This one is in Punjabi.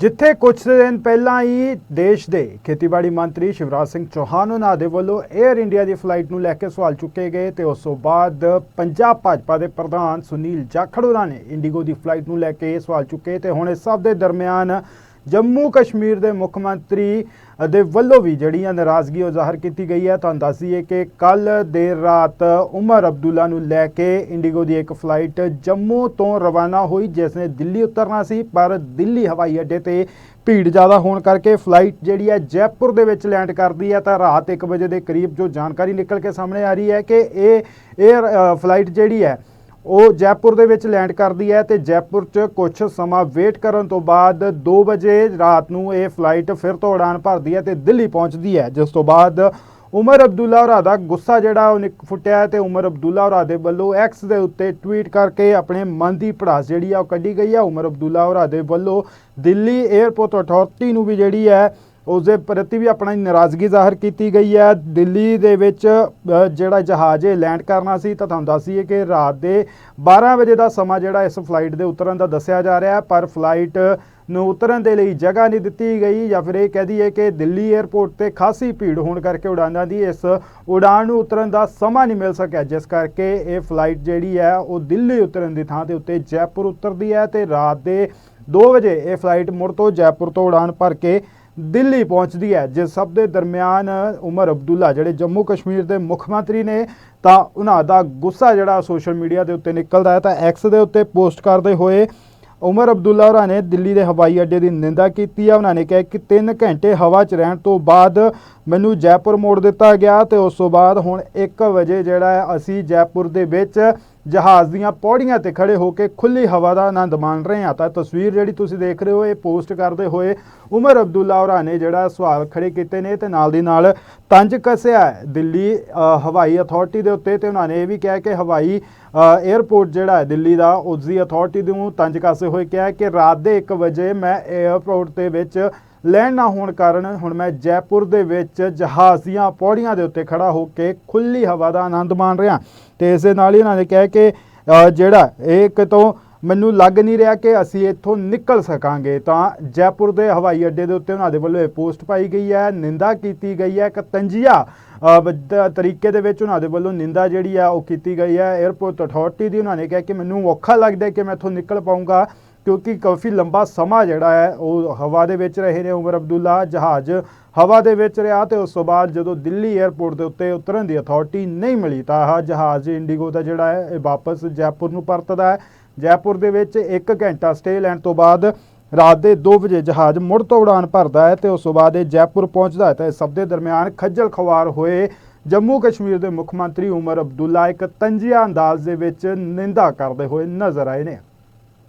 ਜਿੱਥੇ ਕੁਝ ਦਿਨ ਪਹਿਲਾਂ ਹੀ ਦੇਸ਼ ਦੇ ਖੇਤੀਬਾੜੀ ਮੰਤਰੀ ਸ਼ਿਵਰਾਜ ਸਿੰਘ ਚੌਹਾਨ ਉਹਨਾਂ ਦੇ ਵੱਲੋਂ 에ਅਰ ਇੰਡੀਆ ਦੀ ਫਲਾਈਟ ਨੂੰ ਲੈ ਕੇ ਸਵਾਲ ਚੁੱਕੇ ਗਏ ਤੇ ਉਸ ਤੋਂ ਬਾਅਦ ਪੰਜਾਬ ਭਾਜਪਾ ਦੇ ਪ੍ਰਧਾਨ ਸੁਨੀਲ ਜਾਖੜ ਉਹਨਾਂ ਨੇ ਇੰਡੀਗੋ ਦੀ ਫਲਾਈਟ ਨੂੰ ਲੈ ਕੇ ਸਵਾਲ ਚੁੱਕੇ ਤੇ ਹੁਣ ਇਸ ਸਭ ਦੇ ਦਰਮਿਆਨ ਜੰਮੂ ਕਸ਼ਮੀਰ ਦੇ ਮੁੱਖ ਮੰਤਰੀ ਦੇ ਵੱਲੋਂ ਵੀ ਜਿਹੜੀ ਆ ਨਾਰਾਜ਼ਗੀ ਉਹ ਜ਼ਾਹਰ ਕੀਤੀ ਗਈ ਹੈ। ਤੁਹਾਨੂੰ ਦੱਸ ਦਈਏ ਕਿ ਕੱਲ ਦੇਰ ਰਾਤ ਉਮਰ ਅਬਦੁੱਲਾ ਨੂੰ ਲੈ ਕੇ ਇੰਡੀਗੋ ਦੀ ਇੱਕ ਫਲਾਈਟ ਜੰਮੂ ਤੋਂ ਰਵਾਨਾ ਹੋਈ, ਜਿਸ ਨੇ ਦਿੱਲੀ ਉਤਰਨਾ ਸੀ, ਪਰ ਦਿੱਲੀ ਹਵਾਈ ਅੱਡੇ ਤੇ ਭੀੜ ਜ਼ਿਆਦਾ ਹੋਣ ਕਰਕੇ ਫਲਾਈਟ ਜਿਹੜੀ ਹੈ ਜੈਪੁਰ ਦੇ ਵਿੱਚ ਲੈਂਡ ਕਰਦੀ ਹੈ। ਤਾਂ ਰਾਤ 1 ਵਜੇ ਦੇ ਕਰੀਬ ਜੋ ਜਾਣਕਾਰੀ ਨਿਕਲ ਕੇ ਸਾਹਮਣੇ ਆ ਰਹੀ ਹੈ ਕਿ ਇਹ 에ਅਰ ਫਲਾਈਟ ਜਿਹੜੀ ਹੈ ਉਹ ਜੈਪੁਰ ਦੇ ਵਿੱਚ ਲੈਂਡ ਕਰਦੀ ਹੈ ਤੇ ਜੈਪੁਰ 'ਚ ਕੁਝ ਸਮਾਂ ਵੇਟ ਕਰਨ ਤੋਂ ਬਾਅਦ 2 ਵਜੇ ਰਾਤ ਨੂੰ ਇਹ ਫਲਾਈਟ ਫਿਰ ਤੋਂ ਉਡਾਨ ਭਰਦੀ ਹੈ ਤੇ ਦਿੱਲੀ ਪਹੁੰਚਦੀ ਹੈ। ਜਿਸ ਤੋਂ ਬਾਅਦ ਉਮਰ ਅਬਦੁੱਲਾ ਹੋਰਾ ਦਾ ਗੁੱਸਾ ਜਿਹੜਾ ਉਹ ਨਿਕ ਫੁੱਟਿਆ ਤੇ ਉਮਰ ਅਬਦੁੱਲਾ ਹੋਰਾ ਦੇ ਵੱਲੋਂ ਐਕਸ ਦੇ ਉੱਤੇ ਟਵੀਟ ਕਰਕੇ ਆਪਣੇ ਮਨ ਦੀ ਭੜਾਸ ਜਿਹੜੀ ਆ ਉਹ ਕੱਢੀ ਗਈ ਹੈ। ਉਮਰ ਅਬਦੁੱਲਾ ਹੋਰਾ ਦੇ ਵੱਲੋਂ ਦਿੱਲੀ 에ਅਰਪੋਰਟ ਅਥਾਰਟੀ ਨੂੰ ਵੀ ਜਿਹੜੀ ਹੈ ਉਸ ਦੇ ਪ੍ਰਤੀ ਵੀ ਆਪਣੀ ਨਾਰਾਜ਼ਗੀ ਜ਼ਾਹਰ ਕੀਤੀ ਗਈ ਹੈ। ਦਿੱਲੀ ਦੇ ਵਿੱਚ ਜਿਹੜਾ ਜਹਾਜ਼ ਇਹ ਲੈਂਡ ਕਰਨਾ ਸੀ, ਤਾਂ ਤੁਹਾਨੂੰ ਦੱਸੀਏ ਕਿ ਰਾਤ ਦੇ 12 ਵਜੇ ਦਾ ਸਮਾਂ ਜਿਹੜਾ ਇਸ ਫਲਾਈਟ ਦੇ ਉਤਰਨ ਦਾ ਦੱਸਿਆ ਜਾ ਰਿਹਾ ਹੈ। ਪਰ ਫਲਾਈਟ ਨੂੰ ਉਤਰਨ ਦੇ ਲਈ ਜਗ੍ਹਾ ਨਹੀਂ ਦਿੱਤੀ ਗਈ ਜਾਂ ਫਿਰ ਇਹ ਕਹਿ ਦਈਏ ਕਿ ਦਿੱਲੀ 에ਅਰਪੋਰਟ ਤੇ ਖਾਸੀ ਭੀੜ ਹੋਣ ਕਰਕੇ ਉਡਾਨਾਂ ਦੀ ਇਸ ਉਡਾਨ ਨੂੰ ਉਤਰਨ ਦਾ ਸਮਾਂ ਨਹੀਂ ਮਿਲ ਸਕਿਆ, ਜਿਸ ਕਰਕੇ ਇਹ ਫਲਾਈਟ ਜਿਹੜੀ ਹੈ, ਉਹ ਦਿੱਲੀ ਉਤਰਨ ਦੀ ਥਾਂ ਤੇ ਉੱਤੇ ਜੈਪੁਰ ਉਤਰਦੀ ਹੈ ਤੇ ਰਾਤ ਦੇ 2 ਵਜੇ ਇਹ ਫਲਾਈਟ ਮੁੜ ਤੋਂ ਜੈਪੁਰ ਤੋਂ ਉਡਾਨ ਭਰ ਕੇ ਦਿੱਲੀ ਪਹੁੰਚਦੀ ਹੈ। ਜਿਸ ਸਭ ਦੇ ਦਰਮਿਆਨ ਉਮਰ ਅਬਦੁੱਲਾ ਜਿਹੜੇ ਜੰਮੂ ਕਸ਼ਮੀਰ ਦੇ ਮੁੱਖ ਮੰਤਰੀ ਨੇ, ਤਾਂ ਉਹਨਾਂ ਦਾ ਗੁੱਸਾ ਜਿਹੜਾ ਸੋਸ਼ਲ ਮੀਡੀਆ ਦੇ ਉੱਤੇ ਨਿਕਲਦਾ ਹੈ, ਤਾਂ ਐਕਸ ਦੇ ਉੱਤੇ ਪੋਸਟ ਕਰਦੇ ਹੋਏ ਉਮਰ ਅਬਦੁੱਲਾ ਹੋਰਾਂ ਨੇ ਦਿੱਲੀ ਦੇ ਹਵਾਈ ਅੱਡੇ ਦੀ ਨਿੰਦਾ ਕੀਤੀ ਹੈ। ਉਹਨਾਂ ਨੇ ਕਿਹਾ ਕਿ 3 ਘੰਟੇ ਹਵਾ 'ਚ ਰਹਿਣ ਤੋਂ ਬਾਅਦ ਮੈਨੂੰ ਜੈਪੁਰ ਮੋੜ ਦਿੱਤਾ ਗਿਆ ਤੇ ਉਸ ਤੋਂ ਬਾਅਦ ਹੁਣ 1 ਵਜੇ ਜਿਹੜਾ ਹੈ, ਅਸੀਂ ਜੈਪੁਰ ਦੇ ਵਿੱਚ ਜਹਾਜ਼ ਦੀਆਂ ਪੌੜੀਆਂ ਤੇ ਖੜੇ ਹੋ ਕੇ ਖੁੱਲੀ ਹਵਾ ਦਾ ਆਨੰਦ ਮਾਣ ਰਹੇ ਹਾਂ। ਤਾਂ ਤਸਵੀਰ ਜਿਹੜੀ ਤੁਸੀਂ ਦੇਖ ਰਹੇ ਹੋ ਇਹ ਪੋਸਟ ਕਰਦੇ ਹੋਏ ਉਮਰ ਅਬਦੁੱਲਾ ਹੋਰਾਂ ਨੇ ਜਿਹੜਾ ਸਵਾਲ ਖੜੇ ਕੀਤੇ ਨੇ ਤੇ ਨਾਲ ਦੀ ਨਾਲ ਤੰਜ ਕੱਸਿਆ ਦਿੱਲੀ ਹਵਾਈ ਅਥਾਰਟੀ ਦੇ ਉੱਤੇ ਤੇ ਉਹਨਾਂ ਨੇ ਇਹ ਵੀ ਕਿਹਾ ਕਿ ਹਵਾਈ ਅ, 에ਅਰਪੋਰਟ ਜਿਹੜਾ ਹੈ ਦਿੱਲੀ ਦਾ ਉਸਦੀ ਅਥਾਰਟੀ ਨੂੰ ਤੰਜ ਕੱਸੇ ਹੋਏ ਕਿਹਾ ਕਿ ਰਾਤ ਦੇ 1 ਵਜੇ ਮੈਂ 에ਅਰਪੋਰਟ ਦੇ ਵਿੱਚ ਲੈਂਡ ਨਾ ਹੋਣ ਕਾਰਨ ਹੁਣ ਮੈਂ ਜੈਪੁਰ ਦੇ ਵਿੱਚ ਜਹਾਜ਼ ਦੀਆਂ ਪੌੜੀਆਂ ਦੇ ਉੱਤੇ ਖੜਾ ਹੋ ਕੇ ਖੁੱਲੀ ਹਵਾ ਦਾ ਆਨੰਦ ਮਾਣ ਰਿਹਾ। ਤੇ ਇਸ ਦੇ ਨਾਲ ਹੀ ਉਹਨਾਂ ਨੇ ਕਿਹਾ ਕਿ ਜਿਹੜਾ ਇਹ ਕਿਤੋਂ ਮੈਨੂੰ ਲੱਗ ਨਹੀਂ ਰਿਹਾ ਕਿ ਅਸੀਂ ਇੱਥੋਂ ਨਿਕਲ ਸਕਾਂਗੇ। ਤਾਂ ਜੈਪੁਰ ਦੇ ਹਵਾਈ ਅੱਡੇ ਦੇ ਉੱਤੇ ਉਹਨਾਂ ਦੇ ਵੱਲੋਂ ਇਹ ਪੋਸਟ ਪਾਈ ਗਈ ਹੈ, ਨਿੰਦਾ ਕੀਤੀ ਗਈ ਹੈ। ਇੱਕ ਤੰਜੀਆ ਤਰੀਕੇ ਦੇ ਵਿੱਚ ਉਹਨਾਂ ਦੇ ਵੱਲੋਂ ਨਿੰਦਾ ਜਿਹੜੀ ਆ ਉਹ ਕੀਤੀ ਗਈ ਹੈ। 에ਅਰਪੋਰਟ ਅਥਾਰਟੀ ਦੀ ਉਹਨਾਂ ਨੇ ਕਿਹਾ ਕਿ ਮੈਨੂੰ ਔਖਾ ਲੱਗਦਾ ਕਿ ਮੈਂ ਇੱਥੋਂ ਨਿਕਲ ਪਾਉਂਗਾ ਕਿਉਂਕਿ ਕਾਫੀ ਲੰਬਾ ਸਮਾਂ ਜਿਹੜਾ ਹੈ, ਉਹ ਹਵਾ ਦੇ ਵਿੱਚ ਰਹੇ ਨੇ ਉਮਰ ਅਬਦੁੱਲਾ ਜਹਾਜ਼ ਹਵਾ ਦੇ ਵਿੱਚ ਰਿਹਾ ਤੇ ਉਸ ਤੋਂ ਬਾਅਦ ਜਦੋਂ ਦਿੱਲੀ 에ਅਰਪੋਰਟ ਦੇ ਉੱਤੇ ਉਤਰਨ ਦੀ ਅਥਾਰਟੀ ਨਹੀਂ ਮਿਲੀ ਤਾਂ ਆਹ ਜਹਾਜ਼ ਇੰਡੀਗੋ ਦਾ ਜਿਹੜਾ ਹੈ, ਇਹ ਵਾਪਸ ਜੈਪੁਰ ਨੂੰ ਪਰਤਦਾ ਹੈ। ਜੈਪੁਰ ਦੇ ਵਿੱਚ 1 ਘੰਟਾ ਸਟੇ ਲੈਣ ਤੋਂ ਬਾਅਦ ਰਾਤ ਦੇ 2 ਵਜੇ ਜਹਾਜ਼ ਮੁੜ ਤੋਂ ਉਡਾਨ ਭਰਦਾ ਹੈ ਤੇ ਉਸ ਤੋਂ ਬਾਅਦ ਇਹ ਜੈਪੁਰ ਪਹੁੰਚਦਾ ਹੈ ਤਾਂ ਇਸ ਸਭ ਦੇ ਦਰਮਿਆਨ ਖੱਜਲ ਖਵਾਰ ਹੋਏ ਜੰਮੂ ਕਸ਼ਮੀਰ ਦੇ ਮੁੱਖ ਮੰਤਰੀ ਉਮਰ ਅਬਦੁੱਲਾ ਇੱਕ ਤੰਜੀਆ ਅੰਦਾਜ਼ ਦੇ ਵਿੱਚ ਨਿੰਦਾ ਕਰਦੇ ਹੋਏ ਨਜ਼ਰ ਆਏ ਨੇ।